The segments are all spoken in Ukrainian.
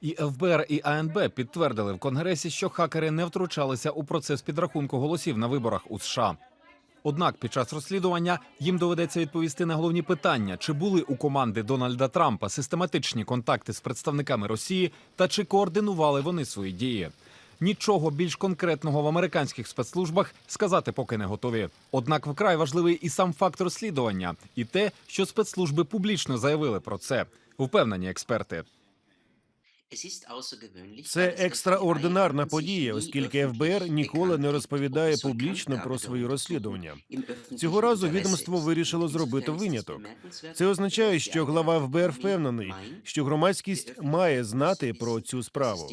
І ФБР і АНБ підтвердили в Конгресі, що хакери не втручалися у процес підрахунку голосів на виборах у США. Однак під час розслідування їм доведеться відповісти на головні питання: чи були у команди Дональда Трампа систематичні контакти з представниками Росії та чи координували вони свої дії. Нічого більш конкретного в американських спецслужбах сказати поки не готові. Однак вкрай важливий і сам факт розслідування, і те, що спецслужби публічно заявили про це, впевнені експерти. Це екстраординарна подія, оскільки ФБР ніколи не розповідає публічно про свої розслідування. Цього разу відомство вирішило зробити виняток. Це означає, що глава ФБР впевнений, що громадськість має знати про цю справу.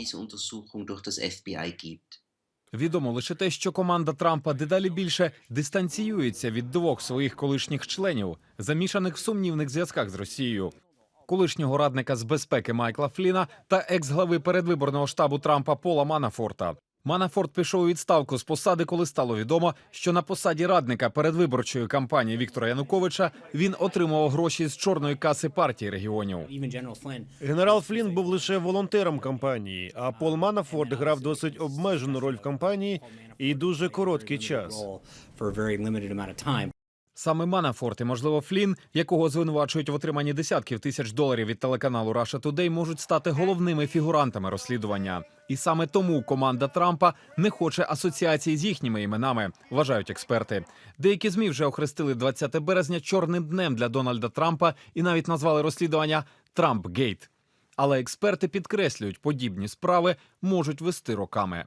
Відомо лише те, що команда Трампа дедалі більше дистанціюється від двох своїх колишніх членів, замішаних в сумнівних зв'язках з Росією. Колишнього радника з безпеки Майкла Фліна та екс-глави передвиборного штабу Трампа Пола Манафорта. Манафорт пішов у відставку з посади, коли стало відомо, що на посаді радника передвиборчої кампанії Віктора Януковича він отримував гроші з чорної каси партії регіонів. Генерал Флінн був лише волонтером кампанії, а Пол Манафорт грав досить обмежену роль в кампанії і дуже короткий час. Саме Манафорт і, можливо, Флін, якого звинувачують в отриманні десятків тисяч доларів від телеканалу Russia Today, можуть стати головними фігурантами розслідування. І саме тому команда Трампа не хоче асоціації з їхніми іменами, вважають експерти. Деякі змі вже охрестили 20 березня чорним днем для Дональда Трампа і навіть назвали розслідування Трампгейт. Але експерти підкреслюють, подібні справи можуть вести роками.